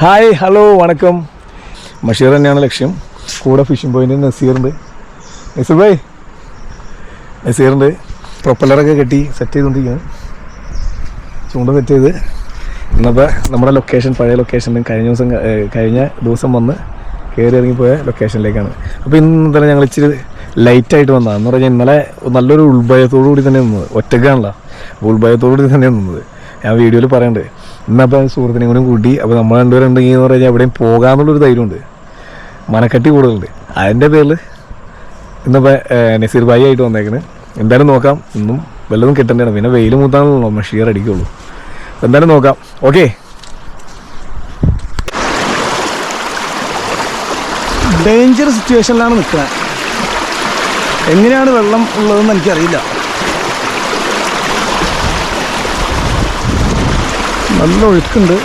Hi hello വണക്കം. ബഷീർ തന്നെയാണ് ലക്ഷ്യം. കൂടെ ഫിഷിംഗ് പോയിന്റ് നസീറുണ്ട് നസീർ ഭായ്. നസീറുണ്ട് പ്രൊപ്പല്ലറൊക്കെ കെട്ടി സെറ്റ് ചെയ്തുകൊണ്ടിരിക്കുകയാണ് ചൂണ്ട സെറ്റ് ചെയ്ത്. ഇന്നപ്പോൾ നമ്മുടെ ലൊക്കേഷൻ പഴയ ലൊക്കേഷനിലും കഴിഞ്ഞ ദിവസം കഴിഞ്ഞ ദിവസം വന്ന് കയറി ഇറങ്ങിപ്പോയ ലൊക്കേഷനിലേക്കാണ് അപ്പോൾ ഇന്ന് തന്നെ ഞങ്ങൾ ഇച്ചിരി ലൈറ്റായിട്ട് വന്നതാണ് എന്ന് പറഞ്ഞാൽ ഇന്നലെ നല്ലൊരു ഉൾഭയത്തോടു കൂടി തന്നെ നിന്നത്. ഒറ്റക്കാണല്ലോ അപ്പോൾ ഉൾഭയത്തോടു കൂടി തന്നെ നിന്നത്. ഞാൻ വീഡിയോയിൽ പറയുന്നുണ്ട് ഇന്നപ്പോൾ സുഹൃത്തിനെ കൂടി കൂട്ടി അപ്പോൾ നമ്മൾ രണ്ടുപേരുണ്ടെങ്കിൽ എന്ന് പറഞ്ഞാൽ എവിടെയും പോകാമെന്നുള്ളൊരു ധൈര്യമുണ്ട്. മനക്കട്ടി കൂടുതലുണ്ട്. അതിന്റെ പേരിൽ ഇന്നിപ്പോൾ നസീർ ഭായി ആയിട്ട് വന്നേക്കണ്. എന്തായാലും നോക്കാം. ഇന്നും വല്ലതും കിട്ടേണ്ടതാണ് പിന്നെ വെയിൽ മൂത്താണല്ലോ മഷീർ അടിക്കുള്ളൂ എന്തായാലും നോക്കാം. ഓക്കെ. ഡേഞ്ചർ സിറ്റുവേഷനിലാണ് നിൽക്കുന്നത്. എങ്ങനെയാണ് വെള്ളം ഉള്ളതെന്ന് എനിക്കറിയില്ല. നല്ല ഒഴുക്കുണ്ട്.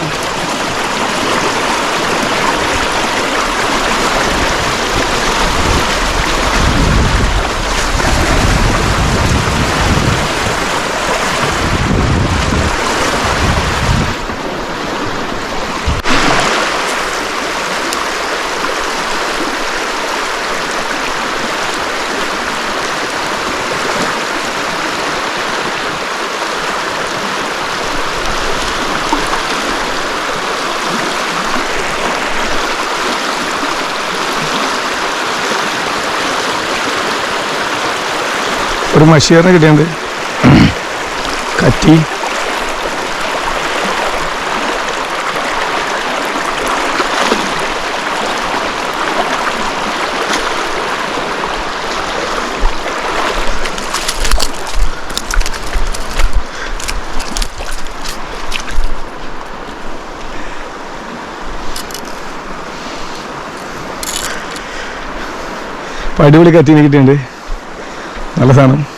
ഒരു മഷീറിന് കിട്ടിയുണ്ട് കറ്റി. അടിപൊളി കറ്റീനെ കിട്ടിയിട്ടുണ്ട്. നല്ല സാധനം.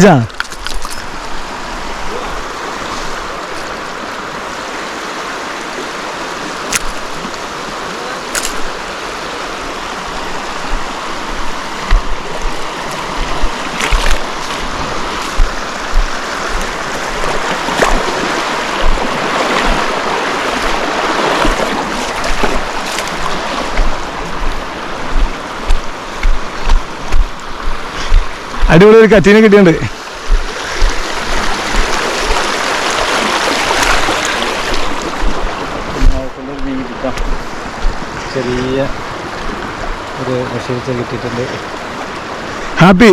അടിച്ചാ അടിപൊളി ഒരു കച്ചീനെ കിട്ടിയിട്ടുണ്ട്. ചെറിയ ഒരു വിഷയിച്ച കിട്ടിയിട്ടുണ്ട്. ഹാപ്പി.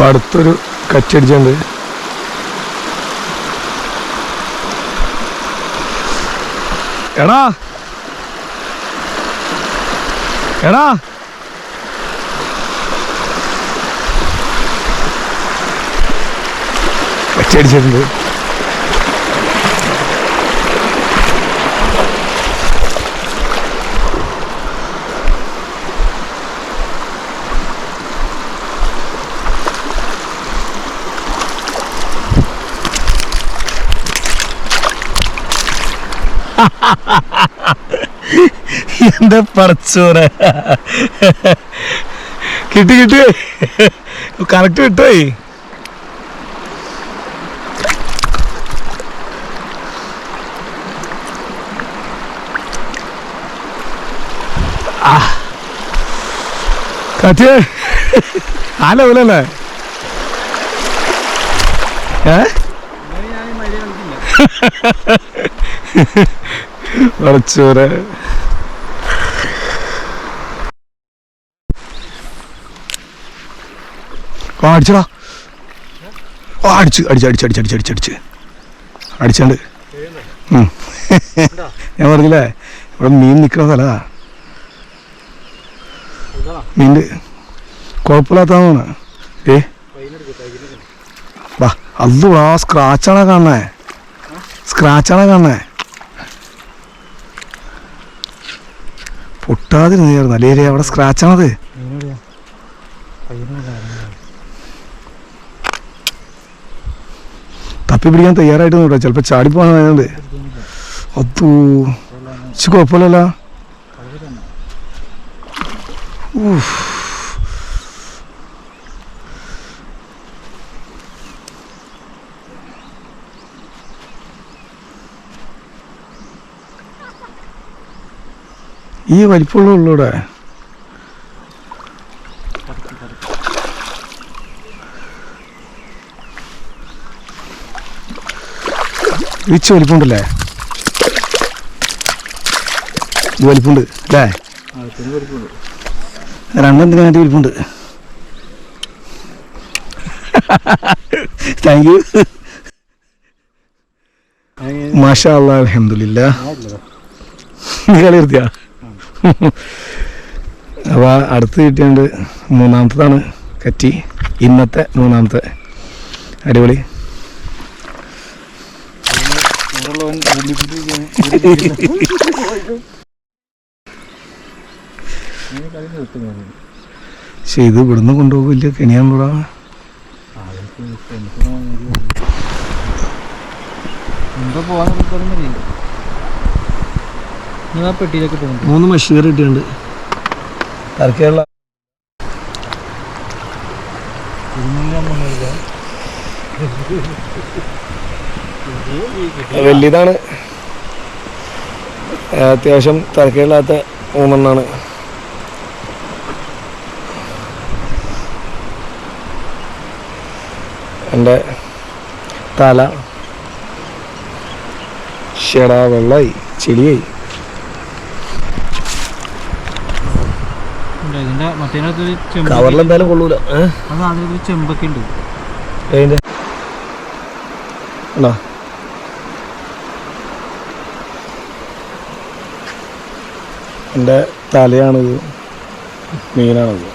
അപ്പൊ അടുത്തൊരു കച്ചടിച്ചുണ്ട് എടാ. എടാ. കച്ചടിച്ചിട്ടുണ്ട് എന്താ പറച്ചോറ? കിട്ടി കിട്ടി. കറക്റ്റ് കിട്ടുപോയി കാറ്റേ. ആ ലെവലല്ലേ? ഏ? പടച്ചോറെ ആ അടിച്ചടാ. ഓ അടിച്ച് ഞാൻ പറഞ്ഞില്ലേ ഇവിടെ മീൻ നിൽക്കുന്ന സ്ഥലതാ മീന്റെ കുഴപ്പമില്ലാത്തതാണ്. ഏ? അല്ലോ ആ സ്ക്രാച്ചാണോ കാണണേ സ്ക്രാച്ചാണോ കാണണേ പൊട്ടാതിരുന്നായിരുന്നു അല്ലേ അവിടെ സ്ക്രാച്ചാണത് തപ്പി പിടിക്കാൻ തയ്യാറായിട്ട് നോട്ടോ ചിലപ്പോൾ ചാടിപ്പോണത് അത്തൂ കുഴപ്പമില്ലല്ലോ. ഊഫ്. ഈ വലിപ്പമുള്ള ഉള്ളൂടെ? വിച്ച് വലിപ്പുണ്ടല്ലേ ഇത് വലിപ്പമുണ്ട് അല്ലേ? രണ്ടെന്തിനാ വേണ്ടി വലിപ്പുണ്ട് താങ്ക് യു മാഷാ അല്ലാ അലഹമില്ല നീ കളി നിർത്തിയാ? അപ്പോൾ അടുത്ത് കിട്ടിയുണ്ട് മൂന്നാമത്തതാണ് കറ്റി. ഇന്നത്തെ മൂന്നാമത്തെ. അടിപൊളി. പക്ഷെ ഇത് ഇവിടുന്ന് കൊണ്ടുപോകും. കെണിയാൻ കൂടാ എന്താ പോവാൻ മൂന്ന് മഷീർ കിട്ടിയുണ്ട് തരക്കേയുള്ള വലിയതാണ്. അത്യാവശ്യം തിരക്കേടില്ലാത്ത മൂന്നെണ്ണാണ് എന്റെ തല. ഷെടാ വെള്ളമായി ചെളിയായി. ഇതിന്റെ മറ്റേനകത്തൊരു ചെമ്പ് കവറിൽ എന്തായാലും കൊള്ളൂല. അത് അതിലൊരു ചെമ്പൊക്കെ ഉണ്ട്. ഏതിന്റെ? ഉണ്ടോ? എന്റെ തലയാണിത്. മീനാണിത്.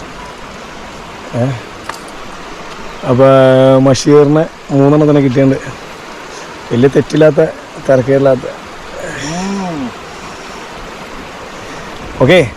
ഏ? അപ്പോൾ മഷീറിനെ മൂന്നെണ്ണം തന്നെ കിട്ടിയിട്ടുണ്ട്. വലിയ തെറ്റില്ലാത്ത തിരക്കേറില്ലാത്ത. ഓക്കെ.